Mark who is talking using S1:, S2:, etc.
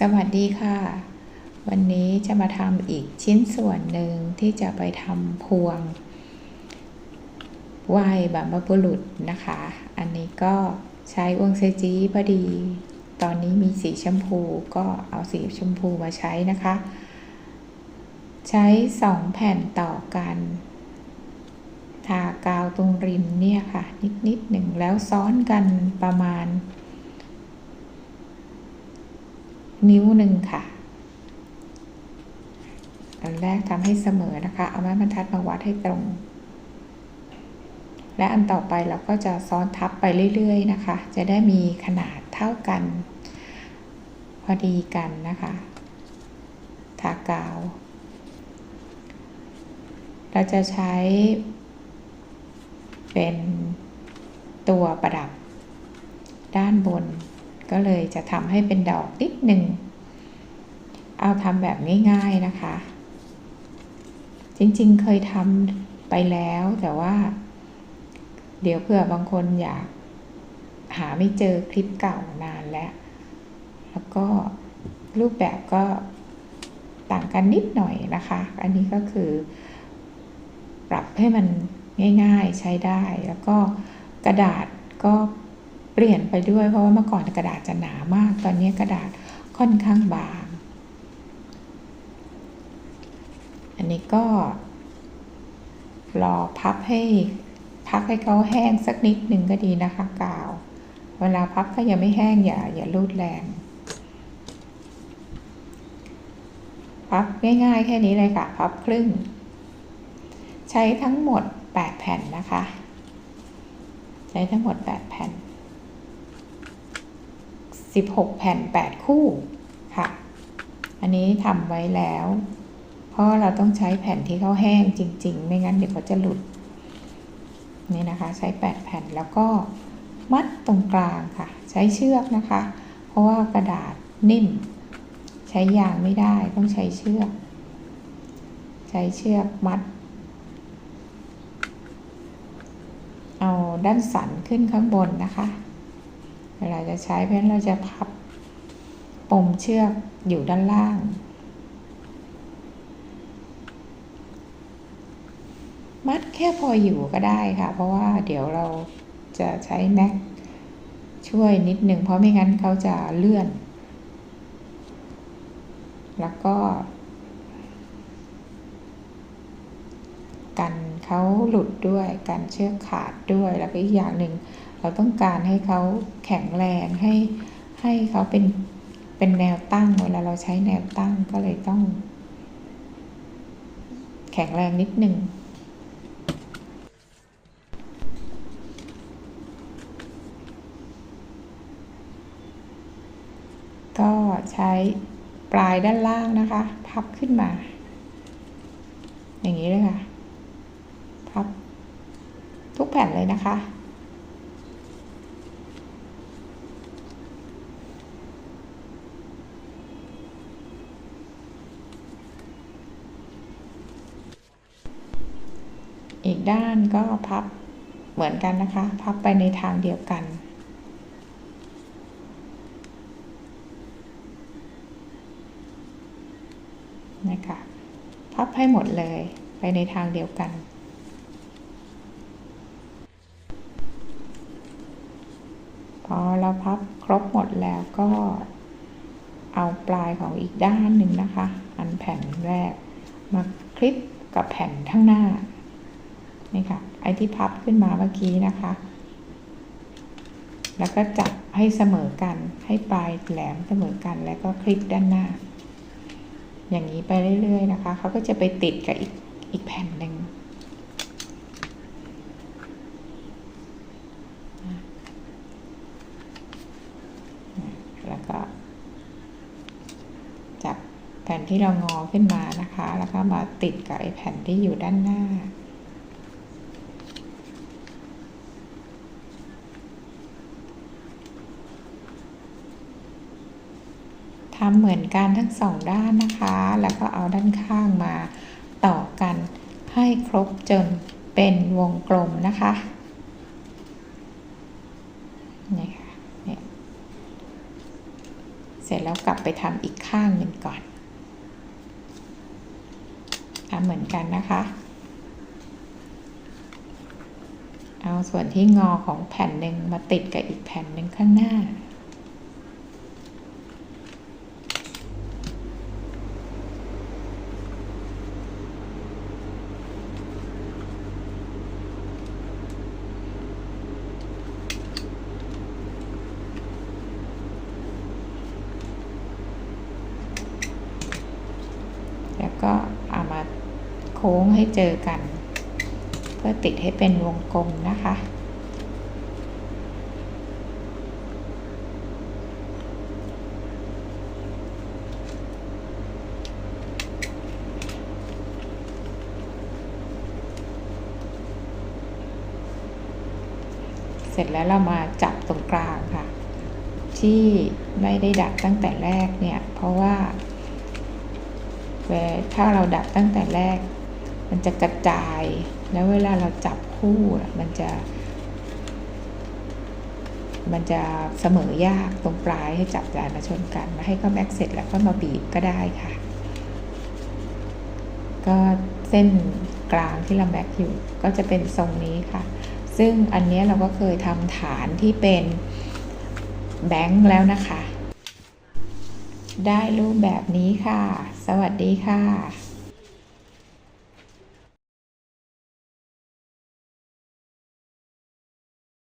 S1: สวัสดีค่ะ วันนี้จะมาทำอีกชิ้นส่วนหนึ่งที่จะไปทำพวงไหวบรรพบุรุษนะคะ อันนี้ก็ใช้วงเซจีพอดี ตอนนี้มีสีชมพูก็เอาสีชมพูมาใช้นะคะ ใช้สองแผ่นต่อกัน ทากาวตรงริมเนี่ยค่ะ นิดนิดหนึ่งแล้วซ้อนกันประมาณ นิ้วหนึ่งค่ะ อันแรกทำให้เสมอนะคะ เอาไม้บรรทัดมาวัดให้ตรง และอันต่อไปเราก็จะซ้อนทับไปเรื่อยๆนะคะ จะได้มีขนาดเท่ากัน พอดีกันนะคะ ทากาว เราจะใช้ เป็นตัวประดับด้านบน ก็เลยจะทำให้เป็นดอกนิดหนึ่ง เอาทำแบบง่ายๆนะคะ จริงๆเคยทำไปแล้วแต่ว่า เดี๋ยวเผื่อบางคนอยากหาไม่เจอคลิปเก่านานแล้ว แล้วก็รูปแบบก็ต่างกันนิดหน่อยนะคะ อันนี้ก็คือ ปรับให้มันง่ายๆใช้ได้ แล้วก็กระดาษก็ ลี่ยนไปด้วยเพราะว่าเมื่อก่อนกระดาษจะหนามาก ตอนนี้กระดาษค่อนข้างบาง อันนี้ก็รอพับให้พักให้เขาแห้งสักนิดหนึ่งก็ดีนะคะกาว เวลาพับก็ยังไม่แห้งอย่าอย่ารูดแรง พับง่ายๆ แค่นี้เลยค่ะ พับครึ่ง ใช้ทั้งหมด 8 แผ่นนะคะ ใช้ทั้งหมด 8 แผ่น 16 แผ่น 8 คู่ค่ะ อันนี้ทำไว้แล้ว เพราะเราต้องใช้แผ่นที่เขาแห้งจริง ๆ ไม่งั้นเดี๋ยวเขาจะหลุด นี่นะคะใช้ 8 แผ่นแล้วก็มัดตรงกลางค่ะ ใช้เชือกนะคะ เพราะว่ากระดาษนิ่ม ใช้ยางไม่ได้ต้องใช้เชือก ใช้เชือกมัด เอาด้านสันขึ้นข้างบนนะคะ ลาจะใช้เพราะเราจะพับปมเชือกอยู่ด้านล่าง มัดแค่พออยู่ก็ได้ค่ะ เพราะว่าเดี๋ยวเราจะใช้แม็กช่วยนิดหนึ่งเพราะไม่งั้นเขาจะเลื่อน แล้วก็ กัน เขาหลุดด้วยกันเชือกขาดด้วย แล้วก็อีกอย่างหนึ่งเราต้องการให้เขาแข็งแรงให้ให้เขาเป็นเป็นแนวตั้งเวลาเราใช้แนวตั้งก็เลยต้อง แข็งแรงนิดหนึ่งก็ใช้ปลายด้านล่างนะคะ พับขึ้นมา อย่างนี้เลยค่ะ ผ่นเลยนะคะ อีกด้านก็พับเหมือนกันนะคะ พับไปในทางเดียวกันนะคะพับให้หมดเลยไปในทางเดียวกัน พอเราพับครบหมดแล้วก็เอาปลายของอีกด้านหนึ่งนะคะ อันแผ่นแรก มาคลิปกับแผ่นข้างหน้านี่ค่ะไอ้ที่พับขึ้นมาเมื่อกี้นะคะ แล้วก็จับให้เสมอกันให้ปลายแหลมเสมอกันแล้วก็คลิปด้านหน้า อย่างนี้ไปเรื่อยๆนะคะเขาก็จะไปติดกับอีกอีกแผ่นหนึ่ง แล้วก็ จับแผ่น ที่เรางอขึ้นมานะคะ แล้วก็มาติดกับไอ้แผ่นที่อยู่ด้านหน้า ทำเหมือนกันทั้งสองด้านนะคะ แล้วก็เอาด้านข้างมาต่อกันให้ครบจนเป็นวงกลมนะคะนี่ค่ะเนี่ยเสร็จแล้วกลับไปทำอีกข้างหนึ่งก่อน เหมือนกันนะคะ เอาส่วนที่งอของแผ่นหนึ่งมาติดกับอีกแผ่นหนึ่งข้างหน้า แล้วก็เอามาโค้ งให้เจอกัน เพื่อติดให้เป็นวงกลมนะคะ เสร็จแล้วเรามาจับตรงกลางค่ะ ที่ไม่ได้ดัดตั้งแต่แรกเนี่ย เพราะว่าถ้าเราดัดตั้งแต่แรก มันจะกระจาย แล้วเวลาเราจับคู่มันจะ มันจะเสมอยากตรงปลายให้จับปลายมาชนกัน มาให้เขาแม็กเสร็จแล้วก็มาบีบก็ได้ค่ะ ก็เส้นกลางที่เราแม็กอยู่ ก็จะเป็นทรงนี้ค่ะ ซึ่งอันนี้เราก็เคยทำฐานที่เป็นแบงค์แล้วนะคะ ได้รูปแบบนี้ค่ะ สวัสดีค่ะ